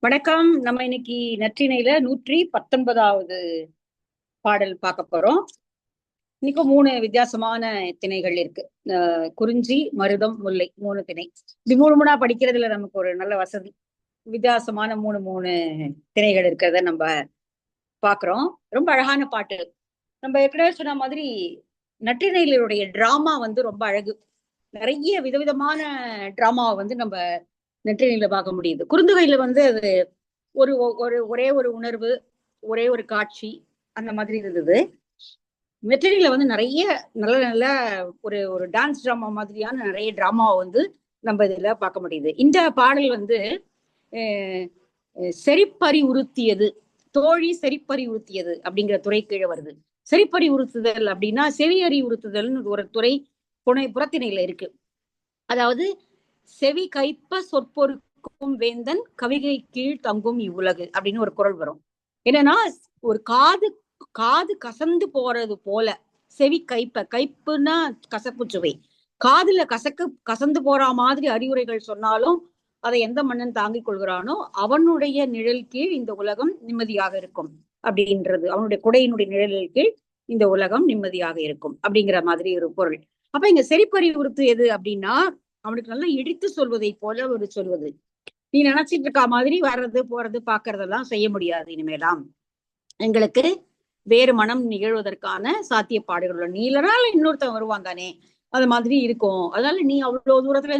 வணக்கம். நம்ம இன்னைக்கு நற்றினையில நூற்றி பத்தொன்பதாவது பாடல் பார்க்க போறோம். இன்னைக்கு மூணு வித்தியாசமான திணைகள் இருக்கு. அஹ் குறிஞ்சி மருதம் முல்லை மூணு திணை. இப்படி மூணு மூணா படிக்கிறதுல நமக்கு ஒரு நல்ல வசதி. வித்தியாசமான மூணு மூணு திணைகள் இருக்கிறத நம்ம பாக்குறோம் ரொம்ப அழகான பாட்டு. நம்ம ஏற்கனவே சொன்ன மாதிரி நற்றினைகளுடைய டிராமா வந்து ரொம்ப அழகு. நிறைய விதவிதமான டிராமாவை வந்து நம்ம நெற்றினியில பார்க்க முடியுது. குறுந்தொகையில வந்து அது ஒரு ஒரு ஒரே ஒரு உணர்வு ஒரே ஒரு காட்சி அந்த மாதிரி இருந்தது. நெற்றினியில வந்து நிறைய நல்ல நல்ல ஒரு ஒரு டான்ஸ் டிராமா மாதிரியான நிறைய டிராமாவை வந்து நம்ம இதுல பார்க்க முடியுது. இந்த பாடல் வந்து செரிப்பறி உறுத்தியது. தோழி செரிப்பறி உறுத்தியது அப்படிங்கிற துறை கீழே வருது. செரிப்பறி உறுத்துதல் அப்படின்னா செவியறி உறுத்துதல்னு ஒரு துறை புனை புறத்திணையில இருக்கு. அதாவது செவி கைப்ப சொற்பொருக்கும் வேந்தன் கவிகை கீழ் தங்கும் இவ்வுலகு அப்படின்னு ஒரு குரல் வரும். என்னன்னா ஒரு காது காது கசந்து போறது போல செவி கைப்ப கைப்புன்னா கசப்பு சுவை. காதுல கசக்கு கசந்து போற மாதிரி அறிவுரைகள் சொன்னாலும் அதை எந்த மன்னன் தாங்கிக் கொள்கிறானோ அவனுடைய நிழல் கீழ் இந்த உலகம் நிம்மதியாக இருக்கும் அப்படின்றது. அவனுடைய குடையினுடைய நிழலில் கீழ் இந்த உலகம் நிம்மதியாக இருக்கும் அப்படிங்கிற மாதிரி ஒரு பொருள். அப்ப இங்க செறிப்பறிவுறுத்து எது அப்படின்னா அவனுக்கு நல்லா இடித்து சொல்வதை போல ஒரு சொல்வது. நீ நினைச்சிட்டு இருக்கா மாதிரி வர்றது போறது பாக்குறதெல்லாம் செய்ய முடியாது இனிமேலாம். எங்களுக்கு வேறு மனம் நிகழ்வதற்கான சாத்தியப்பாடுகள் உள்ள இல்லைனால இன்னொருத்தன் வருவான் தானே. அது மாதிரி இருக்கும். அதனால நீ அவ்வளவு தூரத்துல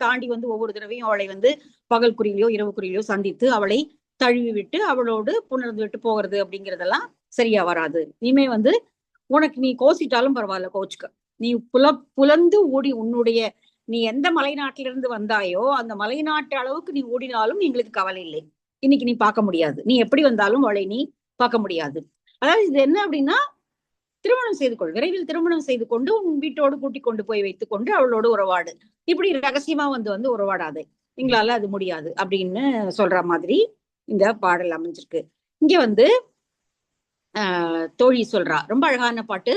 தாண்டி வந்து ஒவ்வொரு தடவையும் அவளை வந்து பகல் குறியிலையோ இரவு குறியிலையோ சந்தித்து அவளை தழுவி விட்டு அவளோடு புணர்ந்து விட்டு போகிறது அப்படிங்கிறதெல்லாம் சரியா வராது. இனிமே வந்து உனக்கு நீ கோசிட்டாலும் பரவாயில்ல கோச்சுக்க. நீ புல புலந்து ஓடி உன்னுடைய நீ எந்த மலைநாட்டிலிருந்து வந்தாயோ அந்த மலைநாட்டு அளவுக்கு நீ ஓடினாலும் எங்களுக்கு கவலை இல்லை. இன்னைக்கு நீ பார்க்க முடியாது. நீ எப்படி வந்தாலும் அவளை நீ பார்க்க முடியாது. அதாவது இது என்ன அப்படின்னா திருமணம் செய்து கொள். விரைவில் திருமணம் செய்து கொண்டு உன் வீட்டோடு கூட்டி கொண்டு போய் வைத்துக் கொண்டு அவளோடு உறவாடு. இப்படி ரகசியமா வந்து வந்து உறவாடாதே. எங்களால அது முடியாது அப்படின்னு சொல்ற மாதிரி இந்த பாடல் அமைஞ்சிருக்கு. இங்க வந்து ஆஹ் தோழி சொல்றா. ரொம்ப அழகான பாட்டு.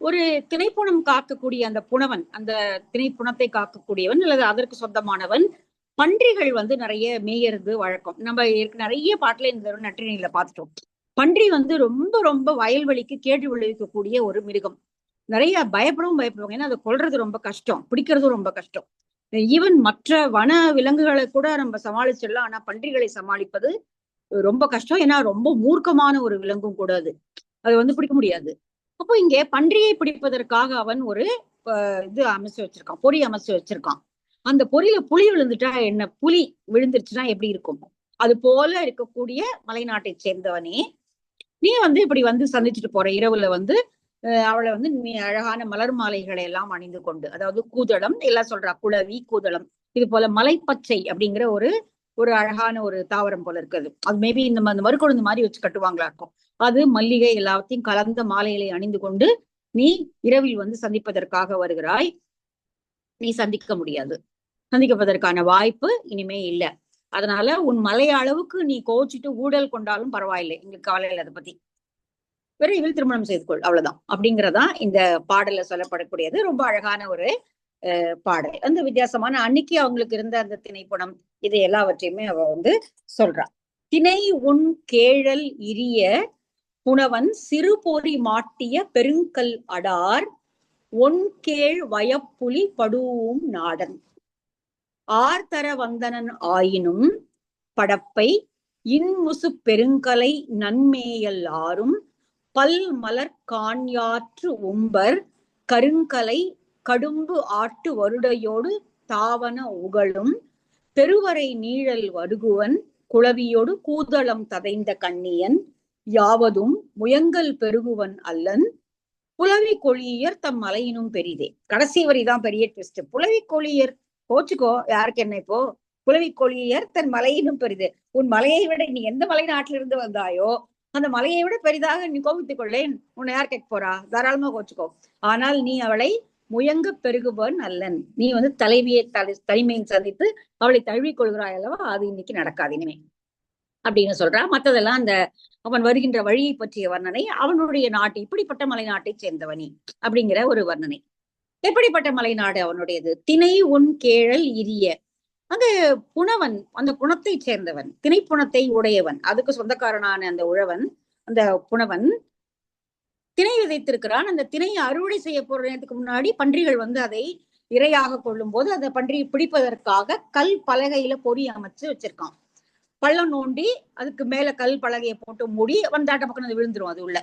ஒரு திணைப்புணம் காக்கக்கூடிய அந்த புனவன் அந்த திணைப்புணத்தை காக்கக்கூடியவன் அல்லது அதற்கு சொந்தமானவன் பன்றிகள் வந்து நிறைய மேயறது வழக்கம். நம்ம நிறைய பாட்டுல இந்த நற்றினியில பார்த்துட்டோம். பன்றி வந்து ரொம்ப ரொம்ப வயல்வெளிக்கு கேட்டு விளைவிக்கக்கூடிய ஒரு மிருகம். நிறைய பயப்படவும் பயப்படுவாங்க. ஏன்னா அதை கொல்றது ரொம்ப கஷ்டம் பிடிக்கிறதும் ரொம்ப கஷ்டம். ஈவன் மற்ற வன விலங்குகளை கூட நம்ம சமாளிச்சிடலாம். ஆனா பன்றிகளை சமாளிப்பது ரொம்ப கஷ்டம். ஏன்னா ரொம்ப மூர்க்கமான ஒரு விலங்கும் கூட அது. அதை வந்து பிடிக்க முடியாது. அப்போ இங்கே பன்றியை பிடிப்பதற்காக அவன் ஒரு இது அமைச்சு வச்சிருக்கான் பொறி அமைச்சு வச்சிருக்கான். அந்த பொறியில புலி விழுந்துட்டா என்ன? புலி விழுந்துருச்சுன்னா எப்படி இருக்கும்? அது போல இருக்கக்கூடிய மலைநாட்டை சேர்ந்தவனே நீ வந்து இப்படி வந்து சந்திச்சுட்டு போற இரவுல வந்து அவளை வந்து நீ அழகான மலர் மாலைகளை எல்லாம் அணிந்து கொண்டு அதாவது கூதளம் எல்லாம் சொல்றா குளவி கூதளம் இது போல மலைப்பச்சை அப்படிங்கிற ஒரு ஒரு அழகான ஒரு தாவரம் போல இருக்குது. அது மேபி இந்த மறுக்கொழுந்து மாதிரி வச்சு கட்டுவாங்களா இருக்கும். அது மல்லிகை எல்லாத்தையும் கலந்த மாலைகளை அணிந்து கொண்டு நீ இரவில் வந்து சந்திப்பதற்காக வருகிறாய். நீ சந்திக்க முடியாது. சந்திக்கப்பதற்கான வாய்ப்பு இனிமே இல்லை. அதனால உன் மலைய அளவுக்கு நீ கோச்சிட்டு ஊழல் கொண்டாலும் பரவாயில்லை. எங்களுக்கு கவலை இல்லை அதை பத்தி. விரைவில் திருமணம் செய்து கொள். அவ்வளவுதான். அப்படிங்கறதா இந்த பாடல்ல சொல்லப்படக்கூடியது. ரொம்ப அழகான ஒரு பாடல். அந்த வித்தியாசமான அன்னைக்கு அவங்களுக்கு இருந்த அந்த திணைப்படம் இது எல்லாவற்றையுமே அவ வந்து சொல்றா. திணை உன் கேழல் இரிய புனவன் சிறு பொறி மாட்டிய பெருங்கல் அடார் ஒன் கேழ் வயப்புலி படுவும் நாடன். ஆர்தர வந்தனன் ஆயினும் படப்பை இன்முசு பெருங்கலை நன்மேயல் ஆறும் பல் மலர் காண்யாற்று உம்பர் கருங்கலை கடும்பு ஆட்டு வருடையோடு தாவன உகழும் பெருவரை நீழல் வருகுவன் குளவியோடு கூதளம் ததைந்த கண்ணியன் யாவதும் முயங்கல் பெருகுவன் அல்லன். புலவி கொழியர் தம் மலையினும் பெரிதே. கடைசி வரிதான் பெரிய ட்விஸ்ட் புலவி கொழியர் போச்சுக்கோ யாருக்கு என்ன இப்போ? புலவி கொழியர் தன் மலையினும் பெரிது. உன் மலையை விட நீ எந்த மலை நாட்டிலிருந்து வந்தாயோ அந்த மலையை விட பெரிதாக நீ கோபித்துக் கொள்ளேன். உன்னை யார் கேட்க போறா? தாராளமா கோச்சுக்கோ. ஆனால் நீ அவளை முயங்க பெருகுவன் அல்லன் நீ வந்து தலைவியை தலை தலைமையின் சந்தித்து அவளை தழுவி கொள்கிறாய் அல்லவா? அது இன்னைக்கு நடக்காது இனிமே. அப்படின்னு சொல்றா. மத்ததெல்லாம் அந்த அவன் வருகின்ற வழியை பற்றிய வர்ணனை அவனுடைய நாட்டு இப்படிப்பட்ட மலை நாட்டை சேர்ந்தவனி அப்படிங்கிற ஒரு வர்ணனை. எப்படிப்பட்ட மலைநாடு அவனுடையது? திணை உன் கேழல் இரிய. அங்க புனவன் அந்த புனத்தை சேர்ந்தவன் திணைப்புணத்தை உடையவன். அதுக்கு சொந்தக்காரனான அந்த உழவன் அந்த புனவன் திணை விதைத்திருக்கிறான். அந்த திணையை அறுவடை செய்ய போற நேரத்துக்கு முன்னாடி பன்றிகள் வந்து அதை இரையாக கொள்ளும் போது அந்த பன்றியை பிடிப்பதற்காக கல் பலகையில பொறி அமைச்சு வச்சிருக்கான். பள்ளம் நோண்டி அதுக்கு மேல கல் பலகையை போட்டு மூடி வந்தாட்ட பக்கம் அது விழுந்துரும் அது உள்ள.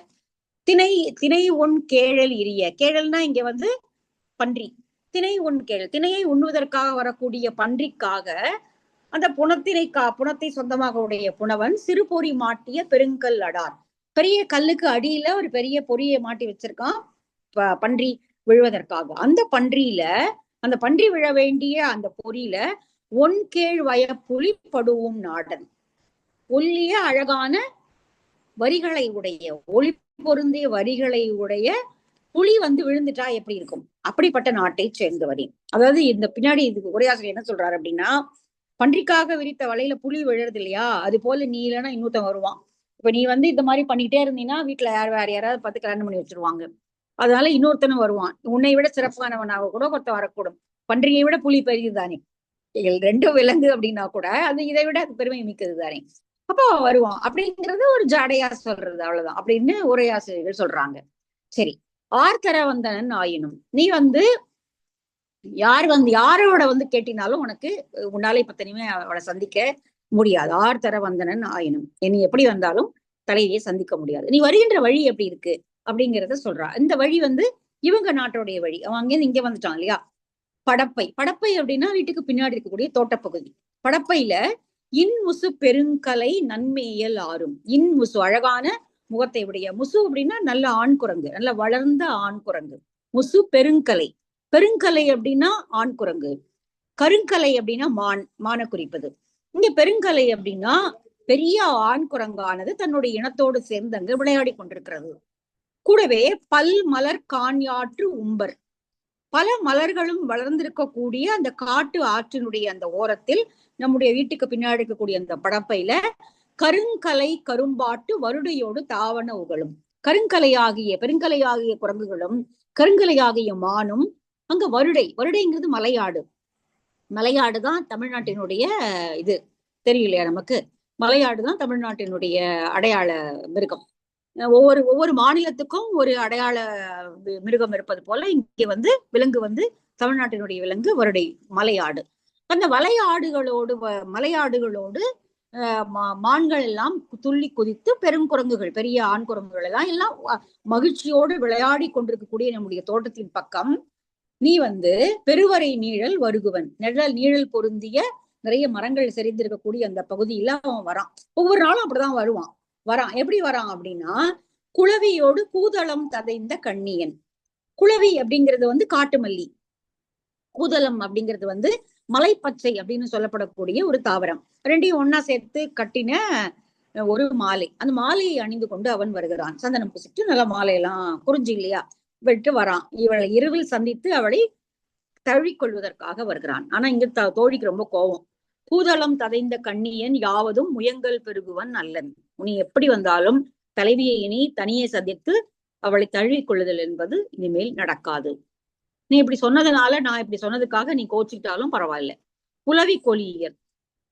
திணை திணை ஒன் கேழல் இரிய. கேழல்னா இங்க வந்து பன்றி. திணை ஒன் கேழல். திணையை உண்ணுவதற்காக வரக்கூடிய பன்றிக்காக அந்த புணத்தினை கா புனத்தை சொந்தமாக உடைய புனவன் சிறு பொறி மாட்டிய பெருங்கல் அடார். பெரிய கல்லுக்கு அடியில ஒரு பெரிய பொறியை மாட்டி வச்சிருக்கான். ப- பன்றி விழுவதற்காக. அந்த பன்றியில அந்த பன்றி விழ வேண்டிய அந்த பொறியில ஒன் கேழ் புலி படுவும் நாடன். ஒல்லிய அழகான வரிகளை உடைய ஒளி பொருந்திய வரிகளை உடைய புலி வந்து விழுந்துட்டா எப்படி இருக்கும்? அப்படிப்பட்ட நாட்டை சேர்ந்தவரின் அதாவது இந்த பின்னாடி இதுக்கு உரையாசிரியர் என்ன சொல்றாரு அப்படின்னா பன்றிக்காக விரித்த வலையில புலி விழுறது இல்லையா அது போல நீ இல்லைன்னா இன்னொருத்தன் வருவான். இப்ப நீ வந்து இந்த மாதிரி பண்ணிக்கிட்டே இருந்தீங்கன்னா வீட்டுல யார் வேற யாராவது பார்த்து கல்யாணம் பண்ணி வச்சிருவாங்க. அதனால இன்னொருத்தனும் வருவான். உன்னை விட சிறப்பானவனாக கூட ஒருத்த வரக்கூடும். பன்றியை விட புலி பெரியது தானே ரெண்டும் விலங்கு அப்படின்னா கூட அது இதை விட அது பெருமை மிக்கது தானே அப்போ வருவான். அப்படிங்கிறது ஒரு ஜாடையா சொல்றது அவ்வளவுதான். அப்படின்னு உரையாசிரியர்கள் சொல்றாங்க. சரி. ஆர்த்தர வந்தனன் ஆயினும். நீ வந்து யார் வந்து யாரோட வந்து கேட்டினாலும் உனக்கு உன்னால இப்ப தனிமே அவளை சந்திக்க முடியாது. ஆர்த்தர வந்தனன் ஆயினும். நீ எப்படி வந்தாலும் தலையை சந்திக்க முடியாது. நீ வருகின்ற வழி எப்படி இருக்கு? அப்படிங்கிறத சொல்றா. இந்த வழி வந்து இவங்க நாட்டோடைய வழி. அவன் அங்கேருந்து இங்க வந்துட்டான் இல்லையா? படப்பை. படப்பை அப்படின்னா வீட்டுக்கு பின்னாடி இருக்கக்கூடிய தோட்டப்பகுதி. படப்பையில இன்முசு பெருங்கலை நன்மையல் ஆறும். இன்முசு அழகான முகத்தை உடைய. முசு அப்படின்னா நல்ல ஆண் குரங்கு நல்ல வளர்ந்த ஆண் குரங்கு. முசு பெருங்கலை. பெருங்கலை அப்படின்னா ஆண் குரங்கு. கருங்கலை அப்படின்னா மான் மான குறிப்பது. இங்க பெருங்கலை அப்படின்னா பெரிய ஆண் குரங்கானது தன்னுடைய இனத்தோடு சேர்ந்து அங்கு விளையாடி கொண்டிருக்கிறது. கூடவே பல் மலர் காண்யாற்று உம்பர். பல மலர்களும் வளர்ந்திருக்கக்கூடிய அந்த காட்டு ஆற்றினுடைய அந்த ஓரத்தில் நம்முடைய வீட்டுக்கு பின்னாடி இருக்கக்கூடிய அந்த படப்பையில கருங்கலை கரும்பாட்டு வருடையோடு தாவண உகளும் கருங்கலையாகிய பெருங்கலையாகிய குரங்குகளும் கருங்கலையாகிய மானும் அங்க வருடை வருடைங்கிறது மலையாடு. மலையாடுதான் தமிழ்நாட்டினுடைய இது. தெரியலையா நமக்கு? மலையாடு தான் தமிழ்நாட்டினுடைய அடையாள மிருகம். ஒவ்வொரு ஒவ்வொரு மாநிலத்துக்கும் ஒரு அடையாள மிருகம் இருப்பது போல இங்கே வந்து விலங்கு வந்து தமிழ்நாட்டினுடைய விலங்கு வருடை மலையாடு. அந்த மலையாடுகளோடு வ- மலையாடுகளோடு மா- மான்கள் எல்லாம் துள்ளி குதித்து பெருங்குரங்குகள் பெரிய ஆண் குரங்குகள் எல்லாம் எல்லாம் மகிழ்ச்சியோடு விளையாடி கொண்டிருக்கக்கூடிய நம்முடைய தோட்டத்தின் பக்கம். நீ வந்து பெருவரை நீழல் வருகுவன். நிழல் நீழல் பொருந்திய நிறைய மரங்கள் செறிந்திருக்கக்கூடிய அந்த பகுதியில அவன் வரான். ஒவ்வொரு நாளும் அப்படிதான் வருவான். வரான். எப்படி வரான் அப்படின்னா குளவியோடு கூதளம் ததைந்த கண்ணியன். குளவி அப்படிங்கிறது வந்து காட்டுமல்லி. கூதளம் அப்படிங்கிறது வந்து மலைப்பச்சை அப்படின்னு சொல்லப்படக்கூடிய ஒரு தாவரம். ரெண்டையும் ஒண்ணா சேர்த்து கட்டின ஒரு மாலை. அந்த மாலையை அணிந்து கொண்டு அவன் வருகிறான். சந்தனம் பூசிட்டு நல்ல மாலையெல்லாம் குறிஞ்சி இல்லையா? விட்டு வரான். இவளை இரவில் சந்தித்து அவளை தழுவிக்கொள்வதற்காக வருகிறான். ஆனா இங்க த- தோழிக்கு ரொம்ப கோபம் பூதளம் ததைந்த கண்ணியன் யாவதும் முயங்கல் பெருகுவன் அல்லன். உனி எப்படி வந்தாலும் தலைவியை இனி தனியே சந்தித்து அவளை தழுவிக் கொள்ளுதல் என்பது இனிமேல் நடக்காது. நீ இப்படி சொன்னதுனால நான் இப்படி சொன்னதுக்காக நீ கோச்சிக்கிட்டாலும் பரவாயில்ல. புலவி கொலியர்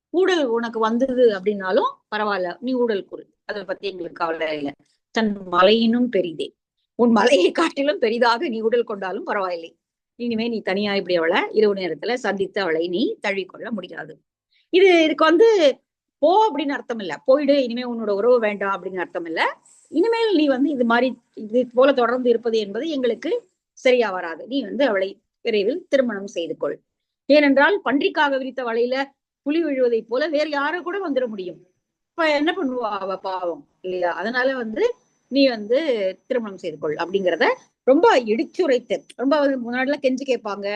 ஊடல் உனக்கு வந்தது அப்படின்னாலும் பரவாயில்ல. நீ ஊடல் கூறு அதை பத்தி எங்களுக்கு கவலை இல்லை. தன் மலையினும் பெரிதே. உன் மலையை காட்டிலும் பெரிதாக நீ உடல் கொண்டாலும் பரவாயில்லை. இனிமே நீ தனியா இப்படி அவளை இரவு நேரத்துல சந்தித்து அவளை நீ தழுவிக்கொள்ள முடியாது. இது இதுக்கு வந்து போ அப்படின்னு அர்த்தம் இல்ல போயிடு இனிமே உன்னோட உறவு வேண்டாம் அப்படின்னு அர்த்தம் இல்ல இனிமேல் நீ வந்து இது மாதிரி இது போல தொடர்ந்து இருப்பது என்பது எங்களுக்கு சரியா வராது. நீ வந்து அவளை விரைவில் திருமணம் செய்து கொள். ஏனென்றால் பன்றிக்காக விரித்த வலையில புலி விழுவதைப் போல வேற யார கூட வந்துட முடியும். இப்ப என்ன பண்ணுவா அவ பாவம் இல்லையா? அதனால வந்து நீ வந்து திருமணம் செய்து கொள் அப்படிங்கிறத ரொம்ப இடிச்சுரைத்து ரொம்ப முன்னாடிலாம் கெஞ்சு கேட்பாங்க.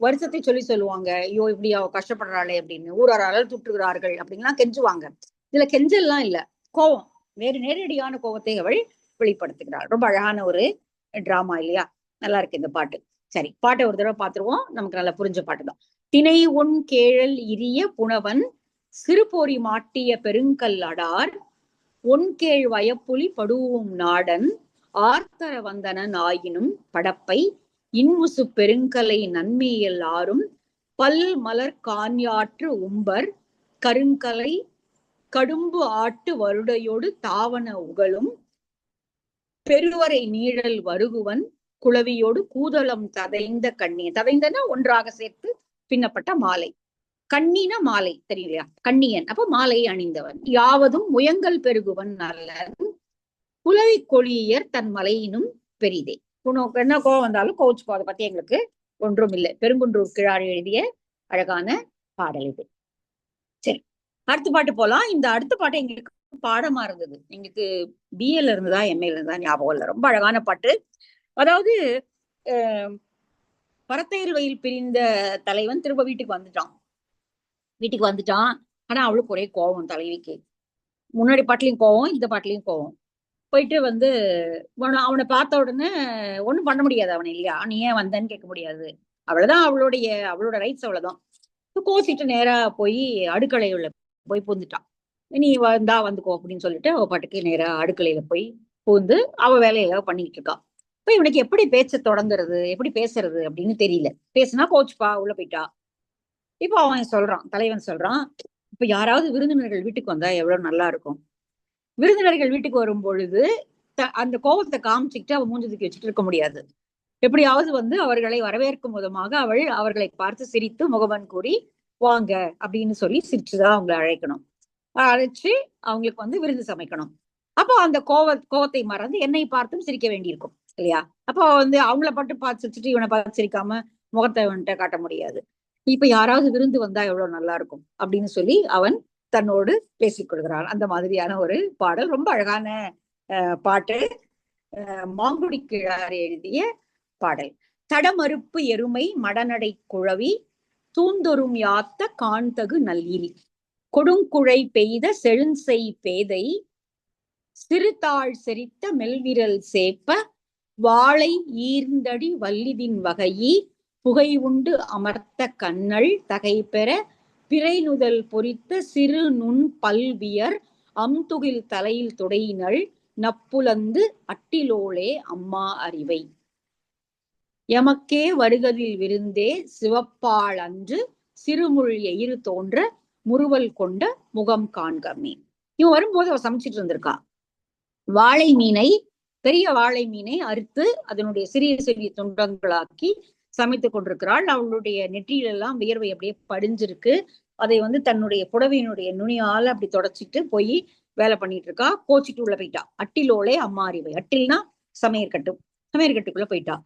வருஷத்தை சொல்லி சொல்லுவாங்க ஐயோ இப்படி அவ கஷ்டப்படுறாளே அப்படின்னு. ஊரார் அழல் துட்டுகிறார்கள் அப்படின்லாம் கெஞ்சுவாங்க. இதுல கெஞ்சல்லாம் இல்ல. கோவம். வேறு நேரடியான கோவத்தை அவள் வெளிப்படுத்துகிறாள். ரொம்ப அழகான ஒரு டிராமா இல்லையா? நல்லா இருக்கு இந்த பாட்டு. சரி பாட்டை ஒரு தடவை பார்த்துருவோம். நமக்கு நல்லா புரிஞ்ச பாட்டு தான். திணை உன் கேழல் இரிய புனவன் சிறுபோரி மாட்டிய பெருங்கல் அடார் ஒன்கேழ் வயப்புலி படுவும் நாடன் ஆர்த்தர வந்தனன் ஆயினும் படப்பை இன்முசு பெருங்கலை நன்மையல் ஆறும் பல் மலர் கான்யாற்று உம்பர் கருங்கலை கடும்பு ஆட்டு வருடையோடு தாவன உகழும் பெருவரை நீழல் வருகுவன் குளவியோடு கூதளம் ததைந்த கண்ணி ததைந்தன ஒன்றாக சேர்த்து பின்னப்பட்ட மாலை. கண்ணின மாலை தெரியலையா கண்ணியன். அப்ப மாலை அணிந்தவன். யாவதும் முயங்கல் பெருகுவன் நல்லன் புலவி கொழியர் தன் மலையினும் பெரிதே. உனக்கு என்ன கோவம் வந்தாலும் கோவிச்சுக்கோ அதை பத்தி எங்களுக்கு ஒன்றும் இல்லை. பெருங்குன்றூர் கிழார் எழுதிய அழகான பாடல் இது. சரி அடுத்த பாட்டு போலாம். இந்த அடுத்த பாட்டு எங்களுக்கு பாடமா இருந்தது. எங்களுக்கு பிஏல இருந்ததா எம்ஏல இருந்தா ஞாபகம் இல்லை. ரொம்ப அழகான பாட்டு. அதாவது பரத்தையர் வயல் பிரிந்த தலைவன் திரும்ப வீட்டுக்கு வந்துட்டான். வீட்டுக்கு வந்துட்டான். ஆனா அவளுக்கு ஒரே கோவம் தலைவிக்கு. முன்னாடி பாட்டுலயும் கோவம் இந்த பாட்டுலயும் கோவம். போயிட்டு வந்து அவனை பார்த்த உடனே ஒன்றும் பண்ண முடியாது அவனை இல்லையா? நீ ஏன் வந்தேன்னு கேட்க முடியாது. அவ்வளவுதான் அவளுடைய அவளோட ரைட்ஸ் அவ்வளவுதான். கோசிட்டு நேரா போய் அடுக்கலையுள்ள போய் பூந்துட்டான் நீ வந்தா வந்துக்கோ அப்படின்னு சொல்லிட்டு அவ பாட்டுக்கு நேரா அடுக்கலையில போய் பூந்து அவ வேலையில பண்ணிட்டு இருக்கான் இப்ப இவனுக்கு எப்படி பேச்ச தொடங்குறது எப்படி பேசுறது அப்படின்னு தெரியல. பேசுனா போச்சுப்பா உள்ள போயிட்டா. இப்போ அவன் சொல்றான் தலைவன் சொல்றான் இப்ப யாராவது விருந்தினர்கள் வீட்டுக்கு வந்தா எவ்வளவு நல்லா இருக்கும்? விருந்தினர்கள் வீட்டுக்கு வரும் பொழுது அந்த கோபத்தை காமிச்சுக்கிட்டு அவன் மூஞ்சதுக்கு வச்சுட்டு இருக்க முடியாது. எப்படியாவது வந்து அவர்களை வரவேற்கும் விதமாக அவள் அவர்களை பார்த்து சிரித்து முகமன் கூறி வாங்க அப்படின்னு சொல்லி சிரிச்சுதான் அவங்களை அழைக்கணும். அழைச்சு அவங்களுக்கு வந்து விருந்து சமைக்கணும். அப்போ அந்த கோவ கோவத்தை மறந்து என்னை பார்த்தும் சிரிக்க வேண்டியிருக்கும் இல்லையா? அப்போ வந்து அவங்கள பட்டு பார்த்து சிரிச்சுட்டு இவனை பார்த்து சிரிக்காம முகத்தை இவன்கிட்ட காட்ட முடியாது. இப்ப யாராவது விருந்து வந்தா எவ்வளவு நல்லா இருக்கும் அப்படின்னு சொல்லி அவன் தன்னோடு பேசிக் கொள்கிறான் அந்த மாதிரியான ஒரு பாடல். ரொம்ப அழகான பாட்டு. மாங்குடி கிழார் எழுதிய பாடல். தடமறுப்பு எருமை மடநடை குழவி தூந்தொரும் யாத்த காண்தகு நல்லிரி. கொடுங்குழை பெய்த செழுஞ்செய் பேதை சிறுதாள் செரித்த மெல்விரல் சேப்ப வாளை ஈர்ந்தடி வல்லிதின் வகையி புகை உண்டு அமர்த்த கண்ணல் தகை பெற பிறைநுதல் பொறித்து சிறு நுண் பல்வியர் அம்துகில் தலையில் துடையினள் நப்புலந்து அட்டிலோளே அம்மா அறிவை. எமக்கே வருகதில் விருந்தே சிவப்பாள் அன்று சிறுமுள் எயிறு தோன்ற முறுவல் கொண்ட முகம் காண்கமே இவன் வரும்போது அவ சமைச்சிட்டு இருந்திருக்கா. வாழை மீனை பெரிய வாழை மீனை அறுத்து அதனுடைய சிறிய சிறிய துண்டங்களாக்கி சமைத்து கொண்டிருக்கிறாள். அவளுடைய நெற்றியிலெல்லாம் வியர்வை அப்படியே படிஞ்சிருக்கு. அதை வந்து தன்னுடைய புடவையினுடைய நுனியால அப்படி தொடச்சிட்டு போய் வேலை பண்ணிட்டு இருக்கா. கோச்சிட்டு உள்ள போயிட்டா. அட்டிலோலே அம்மாறிவை அட்டில்னா சமையற்கட்டு சமையற்கட்டுக்குள்ள போயிட்டா.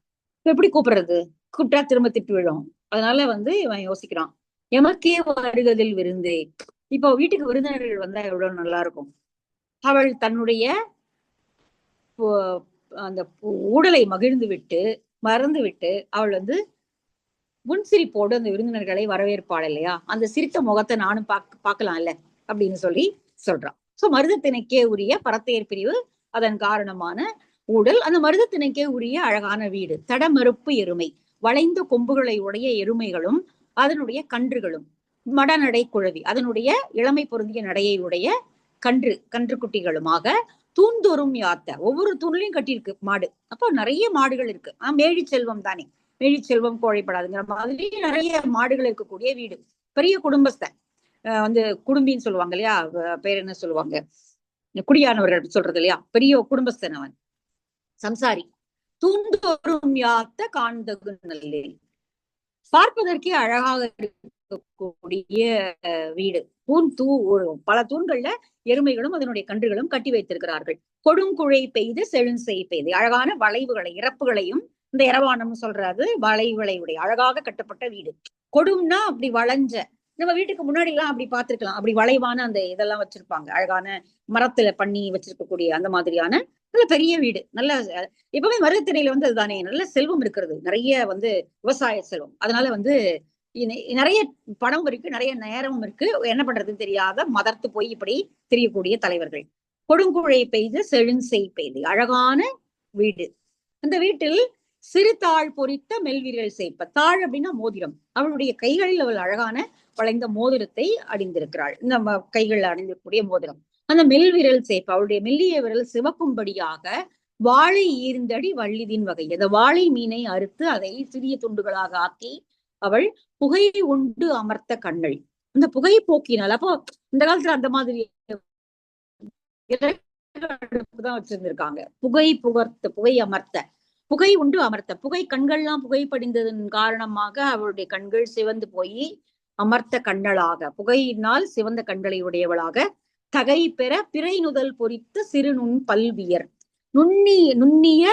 எப்படி கூப்பிடுறது? கூப்பிட்டா திரும்ப திட்டு விழும். அதனால வந்து இவன் யோசிக்கிறான். எமக்கே வருகதில் விருந்தே. இப்போ வீட்டுக்கு விருந்தினர்கள் வந்தா எவ்வளவு நல்லா இருக்கும் அவள் தன்னுடைய அந்த உடலை மகிழ்ந்து விட்டு மறந்து விட்டு அவள் வந்து முன்சிரிப்போடு அந்த விருந்தினர்களை வரவேற்பாள் இல்லையா? அந்த சிரித்த முகத்தை நானும் பாக் பார்க்கலாம் இல்ல அப்படின்னு சொல்லி சொல்றான் சோ மருதத்திணைக்கே உரிய பரத்தையர் பிரிவு அதன் காரணமான ஊடல். அந்த மருதத்திணைக்கே உரிய அழகான வீடு தடமறுப்பு எருமை வளைந்த கொம்புகளை உடைய எருமைகளும் அதனுடைய கன்றுகளும் மடநடை குழவி அதனுடைய இளமை பொருந்திய நடையை உடைய கன்று கன்று குட்டிகளுமாக தூண்தோறும் யாத்த. ஒவ்வொரு தூண்லையும் கட்டியிருக்கு மாடு. அப்போ நிறைய மாடுகள் இருக்கு. ஆஹ் மேழி செல்வம் தானே. மேழி செல்வம் கோழைப்படாதுங்கிற மாதிரி நிறைய மாடுகள் இருக்கக்கூடிய வீடு. பெரிய குடும்பஸ்தன். வந்து குடும்பின்னு சொல்லுவாங்க இல்லையா? பேர் என்ன சொல்லுவாங்க? குடியானவர்கள் சொல்றது இல்லையா? பெரிய குடும்பஸ்தன் அவன். சம்சாரி. தூண்டோறும் யாத்த காண்தகு நல்லே பார்ப்பதற்கே அழகாக இருக்கக்கூடிய வீடு. தூண் தூ பல தூண்கள்ல எருமைகளும் அதனுடைய கன்றுகளும் கட்டி வைத்திருக்கிறார்கள். கொடுங்குழை பெய்து செழுஞ்செய் பெய்து. அழகான வளைவுகளை இறப்புகளையும் இந்த இரவானம் சொல்றது வளைவுகளை உடைய அழகாக கட்டப்பட்ட வீடு. கொடும்னா அப்படி வளைஞ்ச நம்ம வீட்டுக்கு முன்னாடி எல்லாம் அப்படி பார்த்திருக்கலாம். அப்படி வளைவான அந்த இதெல்லாம் வச்சிருப்பாங்க. அழகான மரத்துல பண்ணி வச்சிருக்கக்கூடிய அந்த மாதிரியான நல்ல பெரிய வீடு. நல்ல எப்பவுமே மருதத்திணையில வந்து அதுதானே நல்ல செல்வம் இருக்கிறது. நிறைய வந்து விவசாய செல்வம். அதனால வந்து நிறைய பணம் இருக்கு நிறைய நேரமும் இருக்கு. என்ன பண்றதுன்னு தெரியாத மதர்த்து போய் இப்படி தெரியக்கூடிய தலைவர்கள். கொடுங்குழை பெய்து செழுஞ்செய் பெய்து. அழகான வீடு. அந்த வீட்டில் சிறு தாழ் பொறித்த மெல்விரல் செய்ப்ப தாழ் அப்படின்னா மோதிரம். அவளுடைய கைகளில் அவள் அழகான வளைந்த மோதிரத்தை அணிந்திருக்கிறாள். இந்த கைகளில் அணிந்திருக்கக்கூடிய மோதிரம். அந்த மெல்விரல் சேப்ப அவளுடைய மெல்லிய விரல் சிவக்கும்படியாக வாழை ஈர்ந்தடி வள்ளிதின் வகை. அந்த வாழை மீனை அறுத்து அதை சிறிய துண்டுகளாக ஆக்கி அவள் புகை உண்டு அமர்த்த கண்ணள் அந்த புகையை போக்கினாள் அப்போ இந்த காலத்துல அந்த மாதிரி தான் வச்சிருந்திருக்காங்க. புகை புகர்த்த புகை அமர்த்த. புகை உண்டு அமர்த்த. புகை கண்கள்லாம் புகை படிந்ததன் காரணமாக அவளுடைய கண்கள் சிவந்து போய் அமர்த்த கண்ணளாக புகையினால் சிவந்த கண்களை உடையவளாக தகை பெற பிறை நுதல் பொறித்த சிறு நுண் பல்வியர் நுண்ணி நுண்ணிய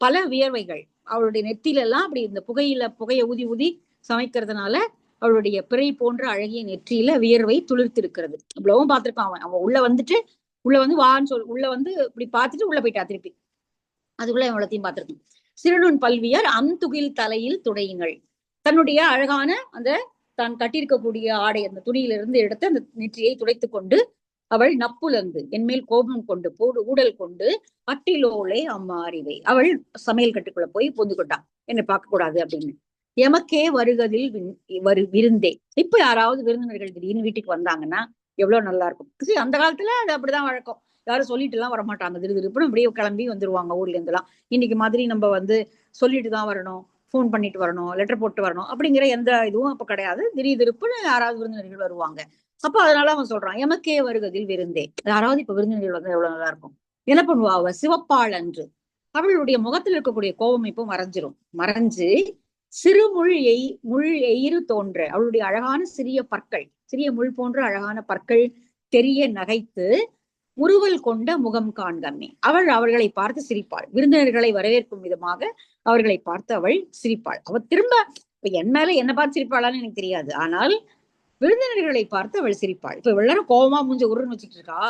பல வியர்வைகள். அவளுடைய நெத்தில எல்லாம் அப்படி இந்த புகையில புகையை ஊதி ஊதி சமைக்கிறதுனால அவளுடைய பிறை போன்ற அழகிய நெற்றியில வியர்வை துளிர்த்திருக்கிறது. இவ்வளவும் பார்த்திருக்கான் அவன். அவன் உள்ள வந்துட்டு உள்ள வந்து வான்னு சொல் உள்ள வந்து இப்படி பார்த்துட்டு உள்ள போயிட்டா திருப்பி. அதுக்குள்ள இவ்வளத்தையும் பார்த்திருக்கோம் சிறுநுண் பல்வியார் அந்துகில் தலையில் துடையுங்கள். தன்னுடைய அழகான அந்த தான் கட்டியிருக்கக்கூடிய ஆடை அந்த துணியிலிருந்து எடுத்து அந்த நெற்றியை துடைத்து கொண்டு அவள் நப்புலந்து என்மேல் கோபம் கொண்டு போடு ஊடல் கொண்டு அட்டிலோளே அம்மா அறிவை அவள் சமையல் கட்டுக்குள்ள போய் பொந்து கொண்டான் என்னை பார்க்க கூடாது அப்படின்னு. எமக்கே வருகதில் வரு விருந்தே. இப்ப யாராவது விருந்தினர்கள் திடீர்னு வீட்டுக்கு வந்தாங்கன்னா எவ்வளவு நல்லா இருக்கும் சரி அந்த காலத்துல அது அப்படிதான் வழக்கம். யாரும் சொல்லிட்டு எல்லாம் வரமாட்டாங்க. திரு திருப்புன்னு அப்படியே கிளம்பி வந்துருவாங்க ஊர்ல இருந்து எல்லாம் இன்னைக்கு மாதிரி நம்ம வந்து சொல்லிட்டு தான் வரணும். ஃபோன் பண்ணிட்டு வரணும் லெட்டர் போட்டு வரணும் அப்படிங்கிற எந்த இதுவும் அப்ப கிடையாது. திடீர் திருப்புன்னு யாராவது விருந்தினர்கள் வருவாங்க. அப்ப அதனால அவன் சொல்றான் எமக்கே வருகதில் விருந்தே. யாராவது இப்ப விருந்தினர்கள் வந்து எவ்வளவு நல்லா இருக்கும் என்ன பண்ணுவா அவ? சிவப்பாள் அன்று அவளுடைய முகத்தில் இருக்கக்கூடிய கோபம் இப்போ மறைஞ்சிரும். மறைஞ்சு சிறு முள் எய் முள் எயிறு தோன்ற அவளுடைய அழகான சிறிய பற்கள் சிறிய முள் போன்ற அழகான பற்கள் தெரிய நகைத்து முறுவல் கொண்ட முகம் காண்கம்மே அவள் அவர்களை பார்த்து சிரிப்பாள். விருந்தினர்களை வரவேற்கும் விதமாக அவர்களை பார்த்து அவள் சிரிப்பாள். அவள் திரும்ப இப்ப என் மேல என்ன பார்த்து சிரிப்பாளான்னு எனக்கு தெரியாது. ஆனால் விருந்தினர்களை பார்த்து அவள் சிரிப்பாள். இப்ப எல்லாரும் கோபமா மூஞ்ச உருன்னு வச்சுட்டு இருக்கா?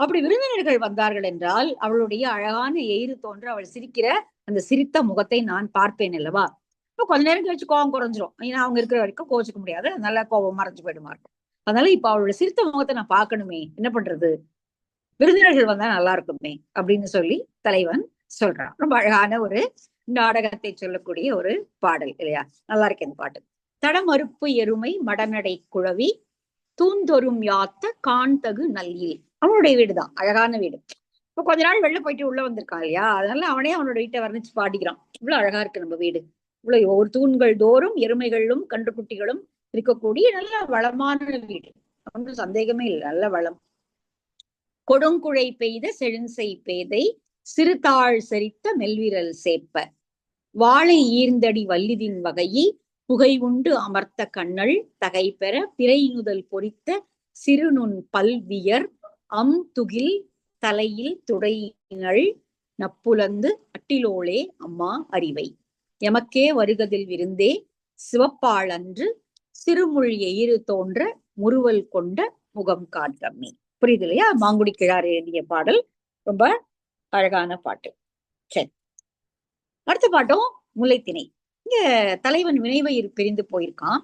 அப்படி விருந்தினர்கள் வந்தார்கள் என்றால் அவளுடைய அழகான எயிறு தோன்ற அவள் சிரிக்கிற அந்த சிரித்த முகத்தை நான் பார்ப்பேன் அல்லவா? இப்ப கொஞ்ச நேரம் கழிச்சு கோவம் குறைஞ்சிரும். ஏன்னா அவங்க இருக்கிற வரைக்கும் கோச்சிக்க முடியாது. அதனால கோபம் மறைஞ்சு போயிடுமா இருக்கும். அதனால இப்ப அவளுடைய சிரித்த முகத்தை நான் பார்க்கணுமே. என்ன பண்றது? விருந்தினர்கள் வந்தா நல்லா இருக்குமே அப்படின்னு சொல்லி தலைவன் சொல்றான். ரொம்ப அழகான ஒரு நாடகத்தை சொல்லக்கூடிய ஒரு பாடல் இல்லையா? நல்லா இருக்கு இந்த பாட்டு. தடமறுப்பு எருமை மடநடை குழவி தூந்தொரும் யாத்த காண்தகு நல்லில் அவனுடைய வீடுதான். அழகான வீடு. இப்ப கொஞ்ச நாள் வெளில போயிட்டு உள்ள வந்திருக்கான் இல்லையா? அதனால அவனே அவனோட வீட்டை வர்ணிச்சு பாடிக்கிறான். இவ்வளவு அழகா இருக்கு நம்ம வீடு. இவ்வளவு ஒரு தூண்கள் தோறும் எருமைகளும் கன்றுக்குட்டிகளும் இருக்கக்கூடிய நல்ல வளமான வீடு. ஒன்றும் சந்தேகமே இல்லை நல்ல வளம். கொடுங்குழை பெய்த செழுஞ்சை பேதை சிறுதாள் செரித்த மெல்விரல் சேப்ப. வாழை ஈர்ந்தடி வல்லிதின் வகையை புகை உண்டு அமர்த்த கண்ணள் தகை பெற பிறை நுதல் பொறித்த சிறுநுண் பல்வியர் அம் துகில் தலையில் துடையினள் நப்புலந்து அட்டிலோளே அம்மா அறிவை. எமக்கே வருகதில் விருந்தே சிவப்பாளன்று சிறுமுள் எயிறு தோன்ற முறுவல் கொண்ட முகம் காட்டம்மே புரியுது இல்லையா? மாங்குடி கிழார் எழுதிய பாடல். ரொம்ப அழகான பாட்டு. சரி. அடுத்த பாட்டும் முல்லைத்திணை. இங்க தலைவன் வினைவை பிரிந்து போயிருக்கான்.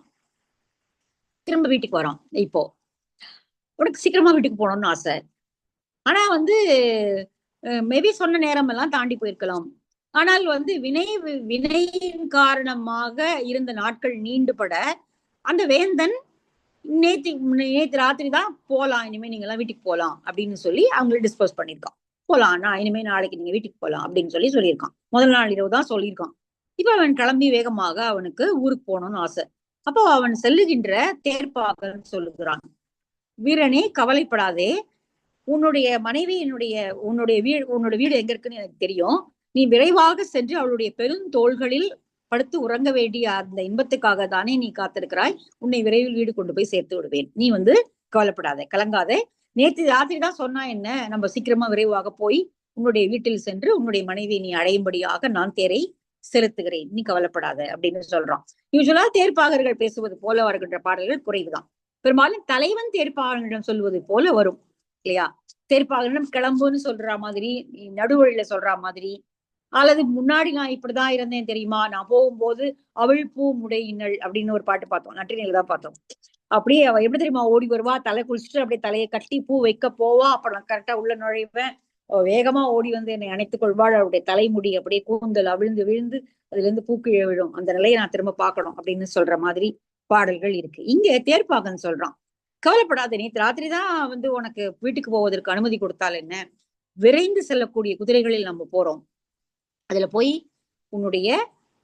திரும்ப வீட்டுக்கு வரான். இப்போ உனக்கு சீக்கிரமா வீட்டுக்கு போகணும்னு ஆசை. ஆனா வந்து மேபி சொன்ன நேரம் எல்லாம் தாண்டி போயிருக்கலாம். ஆனால் வந்து வினை வினையின் காரணமாக இருந்த நாட்கள் நீண்டுபட அந்த வேந்தன் நேத்து நேத்து ராத்திரி தான் போலாம் இனிமே நீங்க எல்லாம் வீட்டுக்கு போலாம் அப்படின்னு சொல்லி அவங்கள டிஸ்போஸ் பண்ணிருக்கான் போலாம் நான் இனிமே நாளைக்கு நீங்க வீட்டுக்கு போலாம் அப்படின்னு சொல்லி சொல்லியிருக்கான். முதல் நாள் இரவு தான் சொல்லியிருக்கான். இப்ப அவன் கிளம்பி வேகமாக அவனுக்கு ஊருக்கு போகணும்னு ஆசை. அப்போ அவன் செல்லுகின்ற தேர்ப்பாக சொல்லுகிறான். வீரனே கவலைப்படாதே. உன்னுடைய மனைவி என்னுடைய உன்னுடைய வீடு உன்னோட வீடு எங்க இருக்குன்னு எனக்கு தெரியும். நீ விரைவாக சென்று அவளுடைய பெருந்தோள்களில் படுத்து உறங்க வேண்டிய அந்த இன்பத்துக்காக தானே நீ காத்திருக்கிறாய். உன்னை விரைவில் வீடு கொண்டு போய் சேர்த்து விடுவேன். நீ வந்து கவலைப்படாத கலங்காதே. நேற்று ராத்திரி தான் சொன்னா என்ன? நம்ம சீக்கிரமா விரைவாக போய் உன்னுடைய வீட்டில் சென்று உன்னுடைய மனைவியை நீ அடையும்படியாக நான் தேரை செலுத்துகிறேன். நீ கவலைப்படாத அப்படின்னு சொல்றான். யூஸ்வலா தேர்ப்பாகர்கள் பேசுவது போல வருகின்ற பாடல்கள் குறைவுதான். பெரும்பாலும் தலைவன் தேர்ப்பாகர்களிடம் சொல்வது போல வரும் இல்லையா? தேர்ப்பாகரிடம் கிளம்புன்னு சொல்ற மாதிரி நடுவழியில சொல்ற மாதிரி அல்லது முன்னாடி நான் இப்படிதான் இருந்தேன் தெரியுமா? நான் போகும்போது அவள் பூ முடையினள் அப்படின்னு ஒரு பாட்டு பார்த்தோம். நற்றினையில தான் பார்த்தோம். அப்படியே அவ எப்படி தெரியுமா? ஓடி வருவா தலை குளிச்சுட்டு அப்படியே தலையை கட்டி பூ வைக்க போவா அப்ப நான் கரெக்டா உள்ள நுழைவேன். வேகமா ஓடி வந்து என்னை அணைத்துக் கொள்வாள். அவருடைய தலைமுடி அப்படியே கூந்தல் அவிழ்ந்து விழுந்து அதுல இருந்து பூக்கிழ விழும். அந்த நிலையை நான் திரும்ப பார்க்கணும் அப்படின்னு சொல்ற மாதிரி பாடல்கள் இருக்கு. இங்க தேர்ப்பாகன் சொல்றான். கவலைப்படாத நேற்று ராத்திரி தான் வந்து உனக்கு வீட்டுக்கு போவதற்கு அனுமதி கொடுத்தால் என்ன? விரைந்து செல்லக்கூடிய குதிரைகளில் நம்ம போறோம். அதுல போய் உன்னுடைய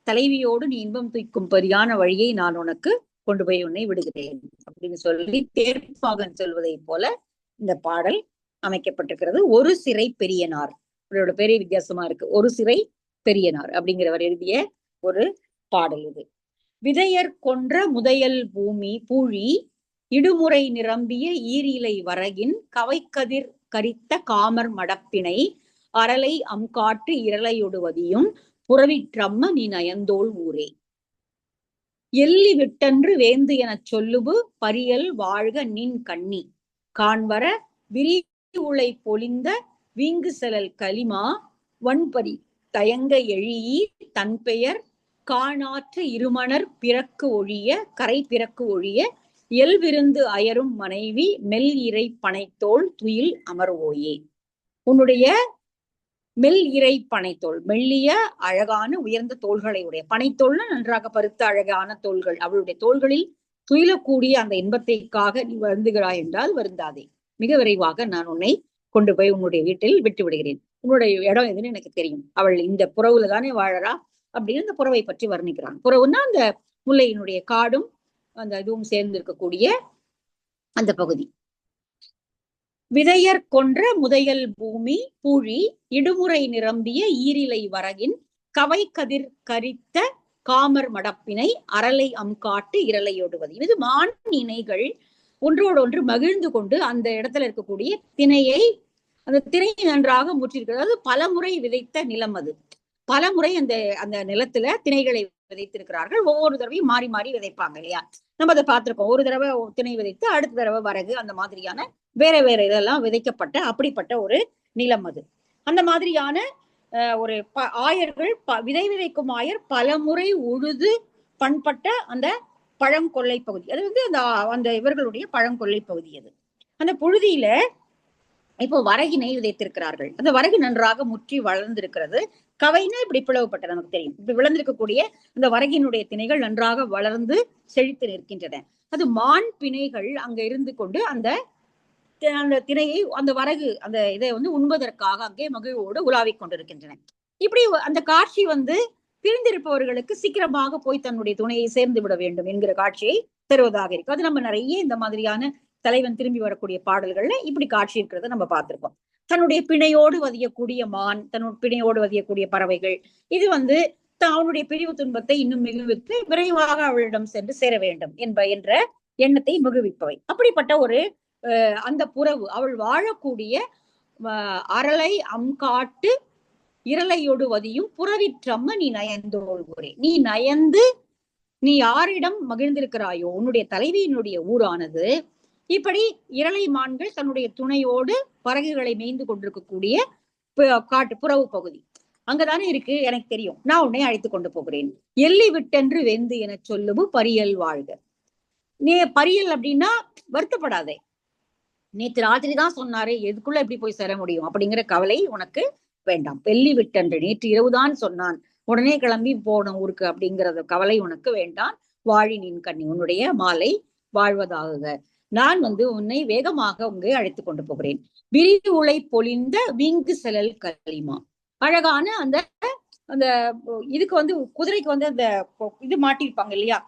தலைவியோடு நீ இன்பம் தூக்கும் பரியான வழியை நான் உனக்கு கொண்டு போய் உன்னை விடுகிறேன் அப்படின்னு சொல்லி தேர்ப்பாகன் சொல்வதை போல இந்த பாடல் அமைக்கப்பட்டிருக்கிறது. ஒரு சிறை பெரியனார். இவரோட பெரிய வித்தியாசமா இருக்கு. ஒரு சிறை பெரியனார் அப்படிங்கிறவர் எழுதிய ஒரு பாடல் இது. விதையர் கொன்ற முதையல் பூமி பூழி இடுமுறை நிரம்பிய ஈரிலை வரகின் கவைக்கதிர் கரித்த காமர் மடப்பினை அரலை அம்காட்டு இரளையொடுவதியும் புறவிற்றம்ம நீ நயந்தோள் ஊரே. எல்லி விட்டன்று வேந்து எனச் சொல்லுபு பரியல் வாழ்க நின் கண்ணி. காண்வர விரி உளை பொழிந்த வீங்கு செலல் களிமா வன்பரி தயங்க எழியி தன் பெயர் காணாற்று இருமணர் பிறக்கு ஒழிய கரை பிறக்கு ஒழிய எல்விருந்து அயரும் மனைவி மெல் இறை பனைத்தோள் துயில் அமர்வோயே. உன்னுடைய மெல் இறை பனைத்தோல் மெல்லிய அழகான உயர்ந்த தோள்களை உடைய பனைத்தோள்னா நன்றாக பருத்த அழகான தோள்கள். அவளுடைய தோள்களில் துயிலக்கூடிய அந்த இன்பத்தைக்காக நீ வருந்துகிறாய் என்றால் வருந்தாதே. மிக விரைவாக நான் உன்னை கொண்டு போய் உன்னுடைய வீட்டில் விட்டு விடுகிறேன் உன்னுடைய இடம் எதுன்னு எனக்கு தெரியும். அவள் இந்த புறவுல தானே வாழறா அப்படின்னு அந்த புறவை பற்றி வர்ணிக்கிறான். புறவுன்னா அந்த முல்லையினுடைய காடும் அந்த இதுவும் சேர்ந்து இருக்கக்கூடிய அந்த பகுதி. விதையர் கொன்ற முதையல் பூமி பூழி இடுமுறை நிரம்பிய ஈரிலை வரகின் கவை கதிர் கரித்த காமர் மடப்பினை அரலை அம்காட்டு இரலையோடுவது இது மான் இணைகள் ஒன்றோடு ஒன்று மகிழ்ந்து கொண்டு அந்த இடத்துல இருக்கக்கூடிய திணையை அந்த திணை நன்றாக முற்றிருக்கிறது. அதாவது பல முறை விதைத்த நிலம் அது. பல முறை அந்த அந்த நிலத்துல திணைகளை விதைத்திருக்கிறார்கள். ஒவ்வொரு தடவையும் மாறி மாறி விதைப்பாங்க இல்லையா? நம்ம அதை பார்த்திருக்கோம். ஒரு தடவை திணை விதைத்து அடுத்த தடவை வரகு அந்த மாதிரியான வேற வேற இதெல்லாம் விதைக்கப்பட்ட அப்படிப்பட்ட ஒரு நிலம் அது. அந்த மாதிரியான ஒரு ப ஆயர்கள் ப விதை விதைக்கும் ஆயர் பல முறை உழுது பண்பட்ட அந்த பழங்கொல்லை பகுதி. அது வந்து அந்த அந்த இவர்களுடைய பழங்கொல்லை பகுதி அது. அந்த புழுதியில இப்போ வரகினை விதைத்திருக்கிறார்கள். அந்த வரகு நன்றாக முற்றி வளர்ந்திருக்கிறது. கவைனா இப்படி பிளவுப்பட்ட நமக்கு தெரியும். இப்படி விளந்திருக்கக்கூடிய அந்த வரகினுடைய திணைகள் நன்றாக வளர்ந்து செழித்து நிற்கின்றன. அது மான் பிணைகள் அங்க இருந்து கொண்டு அந்த அந்த திணையை அந்த வரகு அந்த இதை வந்து உண்பதற்காக அங்கே மகிழ்வோடு உலாவிக் கொண்டிருக்கின்றன. இப்படி அந்த காட்சி வந்து பிரிந்திருப்பவர்களுக்கு சீக்கிரமாக போய் தன்னுடைய துணையை சேர்ந்து விட வேண்டும் என்கிற காட்சியை தருவதாக இருக்கு அது நம்ம நிறைய இந்த மாதிரியான தலைவன் திரும்பி வரக்கூடிய பாடல்கள்ல இப்படி காட்சி இருக்கிறத நம்ம பார்த்திருக்கோம். தன்னுடைய பிணையோடு வதியக்கூடிய மான் தன்னுடைய பிணையோடு வதியக்கூடிய பறவைகள். இது வந்து அவனுடைய பிரிவு துன்பத்தை இன்னும் மிகுவித்து விரைவாக அவளிடம் சென்று சேர வேண்டும் என்ப என்ற எண்ணத்தை மிகுவிப்பவை. அப்படிப்பட்ட ஒரு அந்த புறவு அவள் வாழக்கூடிய அரளை அம்காட்டு இரளையொடுவதியும் புறவிற்றம்ம நீ நயந்தோழ்வோரே நீ நயந்து நீ யாரிடம் மகிழ்ந்திருக்கிறாயோ உன்னுடைய தலைவியினுடைய ஊரானது இப்படி இரளை மான்கள் தன்னுடைய துணையோடு பறகுகளை மேய்ந்து கொண்டிருக்கக்கூடிய காட்டு புறவு பகுதி. அங்கதானே இருக்கு எனக்கு தெரியும். நான் உன்னை அழைத்து கொண்டு போகிறேன். எள்ளி விட்டென்று வெந்து என சொல்லுவு பரியல் வாழ்க. நீ பரியல் அப்படின்னா வருத்தப்படாதே. நேற்று ராத்திரி தான் சொன்னாரு எதுக்குள்ள எப்படி போய் சேர முடியும்? அப்படிங்கிற கவலை உனக்கு வேண்டாம். வெள்ளி விட்டன்று நேற்று இரவுதான் சொன்னான். உடனே கிளம்பி போன ஊருக்கு அப்படிங்கறது கவலை உனக்கு வேண்டாம். வாழி நின் கண்ணி உன்னுடைய மாலை வாழ்வதாக. நான் வந்து உன்னை வேகமாக உங்கே அழைத்து கொண்டு போகிறேன். விரிவு உளை பொழிந்த விங்கு செலல் களிமா. அழகான அந்த அந்த இதுக்கு வந்து குதிரைக்கு வந்து அந்த இது மாட்டிருப்பாங்க இல்லையா?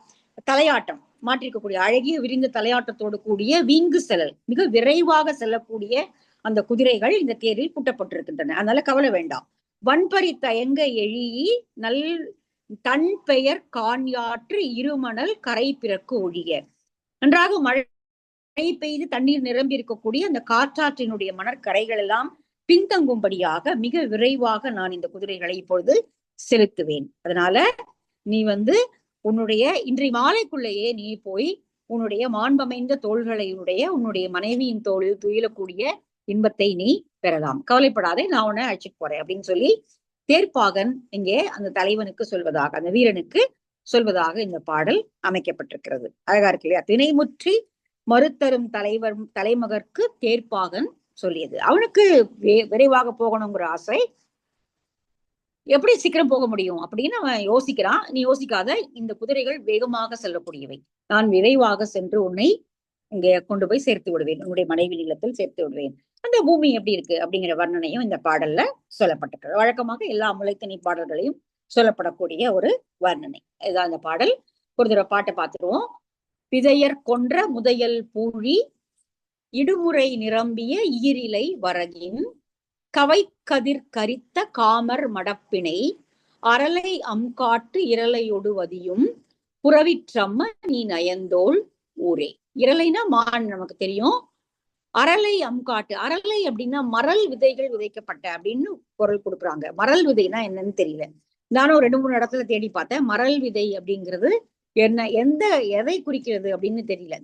தலையாட்டம். மாற்றிருக்கக்கூடிய அழகிய விரிந்த தலையாட்டத்தோடு கூடிய வீங்கு செலல் மிக விரைவாக செல்லக்கூடிய அந்த குதிரைகள் இந்த தேரில் பூட்டப்பட்டிருக்கின்றன. அதனால கவலை வேண்டாம். வன்பறி தயங்க எழியி நல் தன் பெயர் காண்யாற்று இருமணல் கரை பிறக்கு ஒழிய. நன்றாக மழை மழை பெய்து தண்ணீர் நிரம்பி இருக்கக்கூடிய அந்த காற்றாற்றினுடைய மணற்கரைகள் எல்லாம் பின்தங்கும்படியாக மிக விரைவாக நான் இந்த குதிரைகளை இப்பொழுது செலுத்துவேன். அதனால நீ வந்து உன்னுடைய இன்றைய மாலைக்குள்ளேயே நீ போய் உன்னுடைய மாண்பமைந்த தோள்களையுடைய உன்னுடைய மனைவியின் தோளில் துயிலக்கூடிய இன்பத்தை நீ பெறலாம். கவலைப்படாதே நான் உன்னை அழைச்சிட்டு போறேன் அப்படின்னு சொல்லி தேர்ப்பாகன் இங்கே அந்த தலைவனுக்கு சொல்வதாக அந்த வீரனுக்கு சொல்வதாக இந்த பாடல் அமைக்கப்பட்டிருக்கிறது. அழகா இருக்கு இல்லையா? திணைமுற்றி மறுத்தரும் தலைவர் தலைமகற்கு தேர்ப்பாகன் சொல்லியது. அவனுக்கு விரைவாக போகணுங்கிற ஆசை. எப்படி சீக்கிரம் போக முடியும்? அப்படின்னு அவன் யோசிக்கிறான். நீ யோசிக்காத இந்த குதிரைகள் வேகமாக செல்லக்கூடியவை. நான் விரைவாக சென்று உன்னை இங்கே கொண்டு போய் சேர்த்து விடுவேன். உன்னுடைய மனைவி நிலத்தில் சேர்த்து விடுவேன். அந்த பூமி எப்படி இருக்கு? அப்படிங்கிற வர்ணனையும் இந்த பாடல்ல சொல்லப்பட்டிருக்கு. வழக்கமாக எல்லா முளைத்தனி பாடல்களையும் சொல்லப்படக்கூடிய ஒரு வர்ணனை. இதுதான் அந்த பாடல். ஒரு தடவை பாட்டை பார்த்துருவோம். பிதையர் கொன்ற முதையல் பூழி இடுமுறை நிரம்பிய ஈரிலை வரகின் கவைக்கதிர் கரித்த காமர் மடப்பிணை அரலை அம்காட்டு இரலையொடுவதியும் புறவிற்றம்ம நீ நயந்தோள் ஊரே. இரலைனா மான் நமக்கு தெரியும். அரலை அம்காட்டு அரலை அப்படின்னா மரல் விதைகள் விதைக்கப்பட்ட அப்படின்னு பொருள் கொடுக்குறாங்க. மரல் விதைனா என்னன்னு தெரியல. நானும் ரெண்டு மூணு இடத்துல தேடி பார்த்தேன். மரல் விதை அப்படிங்கிறது என்ன எந்த எதை குறிக்கிறது அப்படின்னு தெரியல.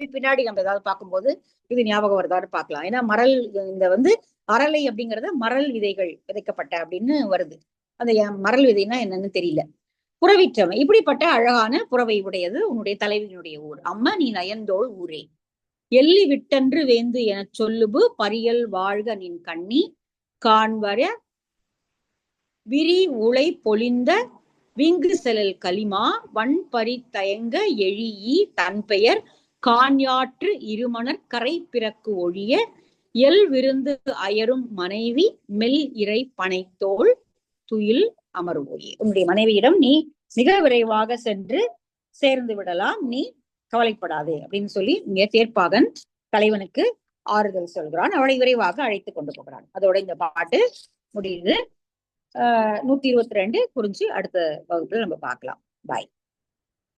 பின்னாடி நம்ம ஏதாவது பார்க்கும்போது இது ஞாபகம் வருதான்னு பார்க்கலாம். ஏன்னா மரல் இந்த வந்து அரலை அப்படிங்கறத மரல் விதைகள் விதைக்கப்பட்ட அப்படின்னு வருது. அந்த மரல் விதைனா என்னன்னு தெரியல. புறவிற்றவன் இப்படிப்பட்ட அழகான புறவை உடையது உன்னுடைய தலைவியினுடைய ஊர். அம்மா நீ நயந்தோள் ஊரே. எள்ளி விட்டன்று வேந்து என சொல்லுபு பரியல் வாழ்க நின் கண்ணி. காண்வர விரி உளை பொழிந்த விங்கு செலல் களிமா வன்பரி பரித்தயங்க எழியி தன் பெயர் காண்யாற்று இருமணர் கரை பிறக்கு ஒழிய எல் விருந்து அயரும் மனைவி மெல் இறை பனைத்தோள் துயில் அமர்வோயே. உன்னுடைய மனைவியிடம் நீ மிக விரைவாக சென்று சேர்ந்து விடலாம். நீ கவலைப்படாதே அப்படின்னு சொல்லி இங்கே தேர்ப்பாகன் தலைவனுக்கு ஆறுதல் சொல்கிறான். அவளை விரைவாக அழைத்து கொண்டு போகிறான். அதோட இந்த பாட்டு முடியுது. நூத்தி இருபத்தி ரெண்டு குறிஞ்சு அடுத்த வகுப்புல நம்ம பார்க்கலாம். பாய்